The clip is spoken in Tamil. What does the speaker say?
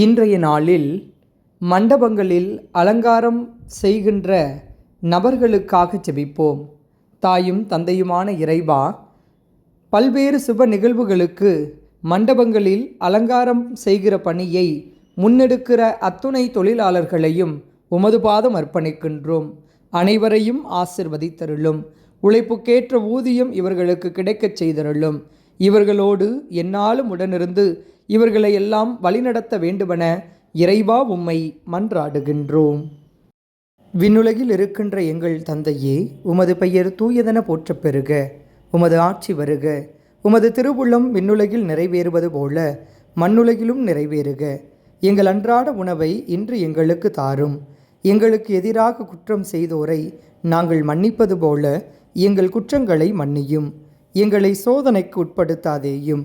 இன்றைய நாளில் மண்டபங்களில் அலங்காரம் செய்கின்ற நபர்களுக்காக செபிப்போம். தாயும் தந்தையுமான இறைவா பல்வேறு சுப நிகழ்வுகளுக்கு மண்டபங்களில் அலங்காரம் செய்கிற பணியை முன்னெடுக்கிற அத்துணை தொழிலாளர்களையும் உமது பாதம் அர்ப்பணிக்கின்றோம். அனைவரையும் ஆசிர்வதித்தருளும். உழைப்புக்கேற்ற ஊதியம் இவர்களுக்கு கிடைக்கச் செய்தருளும். இவர்களோடு என்னாலும் உடனிருந்து இவர்களை எல்லாம் வழிநடத்த வேண்டுமென இறைவா உம்மை மன்றாடுகின்றோம். விண்ணுலகில் இருக்கின்ற எங்கள் தந்தையே உமது பெயர் தூயதென போற்றப் பெறுக. உமது ஆட்சி வருக. உமது திருவுள்ளம் விண்ணுலகில் நிறைவேறுவது போல மண்ணுலகிலும் நிறைவேறுக. எங்கள் அன்றாட உணவை இன்று எங்களுக்கு தாரும். எங்களுக்கு எதிராக குற்றம் செய்தோரை நாங்கள் மன்னிப்பது போல எங்கள் குற்றங்களை மன்னியும். எங்களை சோதனைக்கு உட்படுத்தாதேயும்.